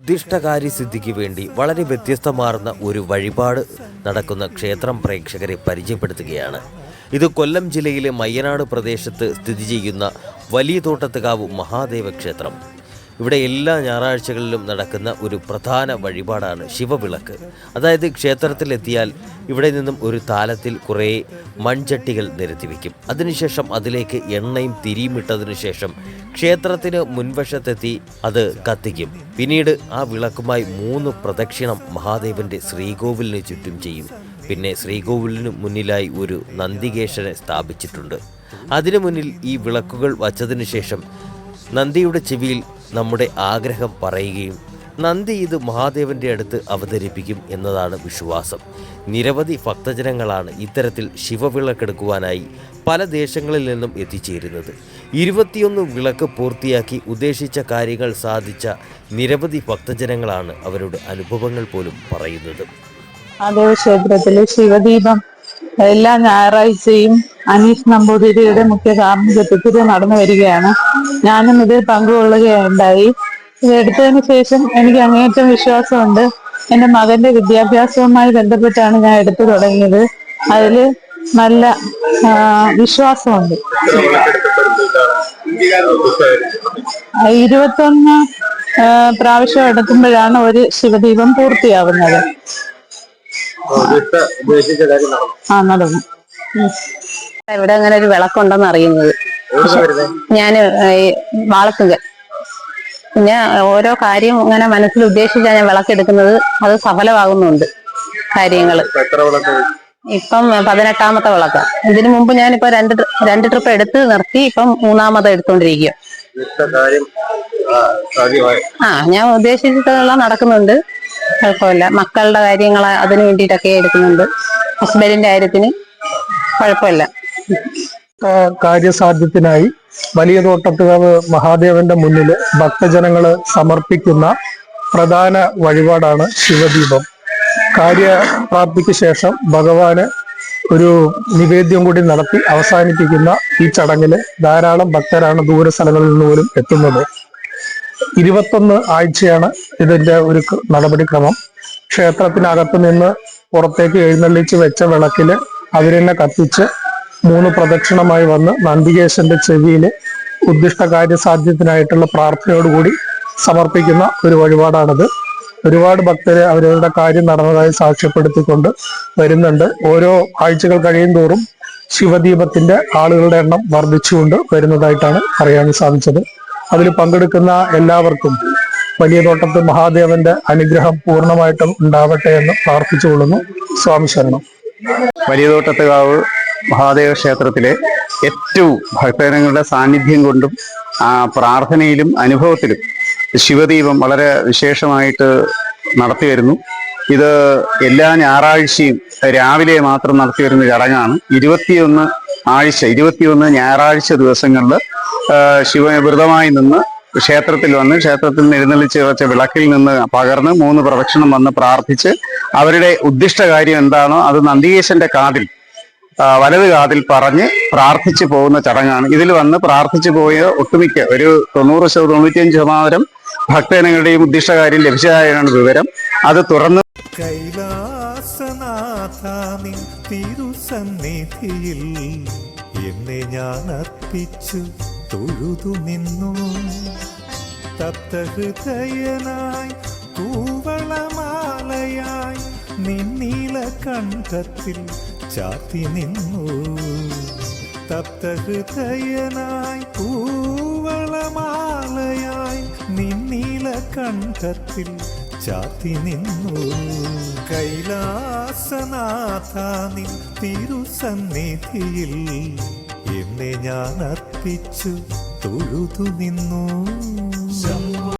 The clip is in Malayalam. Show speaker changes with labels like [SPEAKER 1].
[SPEAKER 1] ഉദ്ദിഷ്ടകാര്യസിദ്ധിക്ക് വേണ്ടി വളരെ വ്യത്യസ്തമാർന്ന ഒരു വഴിപാട് നടക്കുന്ന ക്ഷേത്രം പ്രേക്ഷകരെ പരിചയപ്പെടുത്തുകയാണ്. ഇത് കൊല്ലം ജില്ലയിലെ മയ്യനാട് പ്രദേശത്ത് സ്ഥിതി ചെയ്യുന്ന വലിയ തോട്ടത്തുകാവ് മഹാദേവ ക്ഷേത്രം. ഇവിടെ എല്ലാ ഞായറാഴ്ചകളിലും നടക്കുന്ന ഒരു പ്രധാന വഴിപാടാണ് ശിവവിളക്ക്. അതായത് ക്ഷേത്രത്തിലെത്തിയാൽ ഇവിടെ നിന്നും ഒരു താലത്തിൽ കുറേ മൺചട്ടികൾ നിരത്തി വയ്ക്കും അതിനുശേഷം അതിലേക്ക് എണ്ണയും തിരിയും ഇട്ടതിനു ശേഷം ക്ഷേത്രത്തിന് മുൻവശത്തെത്തി അത് കത്തിക്കും. പിന്നീട് ആ വിളക്കുമായി മൂന്ന് പ്രദക്ഷിണം മഹാദേവന്റെ ശ്രീകോവിലിന് ചുറ്റും ചെയ്യും. പിന്നെ ശ്രീകോവിലിന് മുന്നിലായി ഒരു നന്ദികേശനെ സ്ഥാപിച്ചിട്ടുണ്ട്. അതിനു മുന്നിൽ ഈ വിളക്കുകൾ വച്ചതിനു ശേഷം നന്ദിയുടെ ചെവിയിൽ നമ്മുടെ ആഗ്രഹം പറയുകയും നന്ദി ഇത് മഹാദേവന്റെ അടുത്ത് അവതരിപ്പിക്കും എന്നതാണ് വിശ്വാസം. നിരവധി ഭക്തജനങ്ങളാണ് ഇത്തരത്തിൽ ശിവവിളക്കെടുക്കുവാനായി പല ദേശങ്ങളിൽ നിന്നും എത്തിച്ചേരുന്നത്. ഇരുപത്തിയൊന്ന് വിളക്ക് പൂർത്തിയാക്കി ഉദ്ദേശിച്ച കാര്യങ്ങൾ സാധിച്ച നിരവധി ഭക്തജനങ്ങളാണ് അവരുടെ അനുഭവങ്ങൾ പോലും പറയുന്നത്.
[SPEAKER 2] ക്ഷേത്രത്തിലെ ശിവദീപം എല്ലാ ഞായറാഴ്ചയും അനീഷ് നമ്പൂതിരിയുടെ മുഖ്യ കാർമ്മികത്വത്തിൽ നടന്നു വരികയാണ്. ഞാനും ഇതിൽ പങ്കുകൊള്ളുകയുണ്ടായി. ഇത് എടുത്തതിന് ശേഷം എനിക്ക് അങ്ങേറ്റം വിശ്വാസമുണ്ട്. എന്റെ മകന്റെ വിദ്യാഭ്യാസവുമായി ബന്ധപ്പെട്ടാണ് ഞാൻ എടുത്തു തുടങ്ങിയത്. അതിൽ നല്ല വിശ്വാസമുണ്ട്. ഇരുപത്തൊന്ന് പ്രാവശ്യം എടുക്കുമ്പോഴാണ് ഒരു ശിവദീപം പൂർത്തിയാവുന്നത്. ആ നടന്നു.
[SPEAKER 3] ഇവിടെ അങ്ങനെ ഒരു വിളക്കുണ്ടെന്ന് അറിയുന്നത്. ഞാൻ വാളത്തുങ്കൽ. പിന്നെ ഓരോ കാര്യം ഇങ്ങനെ മനസ്സിൽ ഉദ്ദേശിച്ചാണ് ഞാൻ വിളക്കെടുക്കുന്നത്. അത് സഫലമാകുന്നുണ്ട് കാര്യങ്ങൾ ഇപ്പം പതിനെട്ടാമത്തെ വിളക്ക. ഇതിനു മുമ്പ് ഞാനിപ്പോ രണ്ട് രണ്ട് ട്രിപ്പ് എടുത്ത് നിർത്തി. ഇപ്പം മൂന്നാമത് എടുത്തോണ്ടിരിക്കുക ആ ഞാൻ ഉദ്ദേശിച്ചിട്ടുള്ള നടക്കുന്നുണ്ട്. കുഴപ്പമില്ല. മക്കളുടെ കാര്യങ്ങൾ അതിനു വേണ്ടിയിട്ടൊക്കെ എടുക്കുന്നുണ്ട്. ഹസ്ബൻഡിന്റെ കാര്യത്തിന് കുഴപ്പമില്ല.
[SPEAKER 4] കാര്യസാധ്യത്തിനായി വലിയ തോട്ടത്തുകാവ് മഹാദേവന്റെ മുന്നിൽ ഭക്തജനങ്ങൾ സമർപ്പിക്കുന്ന പ്രധാന വഴിപാടാണ് ശിവദീപം. കാര്യപ്രാപ്തിക്ക് ശേഷം ഭഗവാന് ഒരു നിവേദ്യം കൂടി നടത്തി അവസാനിപ്പിക്കുന്ന ഈ ചടങ്ങിൽ ധാരാളം ഭക്തരാണ് ദൂര സ്ഥലങ്ങളിൽ നിന്ന് പോലും എത്തുന്നത്. ഇരുപത്തൊന്ന് ആഴ്ചയാണ് ഇതിന്റെ ഒരു നടപടിക്രമം. ക്ഷേത്രത്തിനകത്ത് നിന്ന് പുറത്തേക്ക് എഴുന്നള്ളിച്ച് വെച്ച വിളക്കിൽ അവരെന്നെ കത്തിച്ച് മൂന്ന് പ്രദക്ഷിണമായി വന്ന് നന്ദികേശന്റെ ചെവിയിൽ ഉദ്ദിഷ്ട കാര്യസാധ്യത്തിനായിട്ടുള്ള പ്രാർത്ഥനയോടുകൂടി സമർപ്പിക്കുന്ന ഒരു വഴിപാടാണിത്. ഒരുപാട് ഭക്തരെ അവരവരുടെ കാര്യം നടന്നതായി സാക്ഷ്യപ്പെടുത്തിക്കൊണ്ട് വരുന്നുണ്ട്. ഓരോ ആഴ്ചകൾ കഴിയും തോറും ശിവദീപത്തിന്റെ ആളുകളുടെ എണ്ണം വർദ്ധിച്ചുകൊണ്ട് വരുന്നതായിട്ടാണ് അറിയാൻ സാധിച്ചത്. അതിൽ പങ്കെടുക്കുന്ന എല്ലാവർക്കും വലിയ തോട്ടത്ത് മഹാദേവന്റെ അനുഗ്രഹം പൂർണമായിട്ടും ഉണ്ടാവട്ടെ എന്ന് പ്രാർത്ഥിച്ചുകൊള്ളുന്നു. സ്വാമി ശരണം.
[SPEAKER 5] വലിയ തോട്ടത്തുകാവ് മഹാദേവ ക്ഷേത്രത്തിലെ ഏറ്റവും ഭക്തജനങ്ങളുടെ സാന്നിധ്യം കൊണ്ടും ആ പ്രാർത്ഥനയിലും അനുഭവത്തിലും ശിവദീപം വളരെ വിശേഷമായിട്ട് നടത്തി വരുന്നു. ഇത് എല്ലാ ഞായറാഴ്ചയും രാവിലെ മാത്രം നടത്തി വരുന്ന ചടങ്ങാണ്. ഇരുപത്തിയൊന്ന് ആഴ്ച ഇരുപത്തിയൊന്ന് ഞായറാഴ്ച ദിവസങ്ങളിൽ ശിവവ്രതമായി നിന്ന് ക്ഷേത്രത്തിൽ വന്ന് ക്ഷേത്രത്തിൽ എഴുന്നള്ളിച്ച് വെച്ച വിളക്കിൽ നിന്ന് പകർന്ന് മൂന്ന് പ്രദക്ഷിണം വന്ന് പ്രാർത്ഥിച്ച് അവരുടെ ഉദ്ദിഷ്ട കാര്യം എന്താണോ അത് നന്ദികേശന്റെ കാതിൽ വലത് കാതിൽ പറഞ്ഞ് പ്രാർത്ഥിച്ചു പോകുന്ന ചടങ്ങാണ്. ഇതിൽ വന്ന് പ്രാർത്ഥിച്ചു പോയ ഒട്ടുമിക്ക ഒരു തൊണ്ണൂറ് തൊണ്ണൂറ്റിയഞ്ച് ശതമാനം ഭക്തജനങ്ങളുടെയും ഉദ്ദിഷ്ട കാര്യം ലഭിച്ചതായാണ് വിവരം. അത് തുറന്ന്
[SPEAKER 6] കൈലാസനാഥാമി തിരുസന്നിധിയിൽ എന്നെ ഞാൻ അർപ്പിച്ചു തൊഴുതു നിന്നു തപ്തഹൃദയനായി കൂവളമാലയായി നിന്നീല കണ്ഠത്തിൽ ചാത്തി നിന്നു. തപ്തഹൃദയനായി കൂവളമാലയായി നിന്നീല കണ്ഠത്തിൽ ചാത്തി നിന്നു. കൈലാസനാഥാനിൻ തിരുസന്നിധിയിൽ എന്നെ ഞാൻ അർപ്പിച്ചു തൊഴുതു നിന്നു.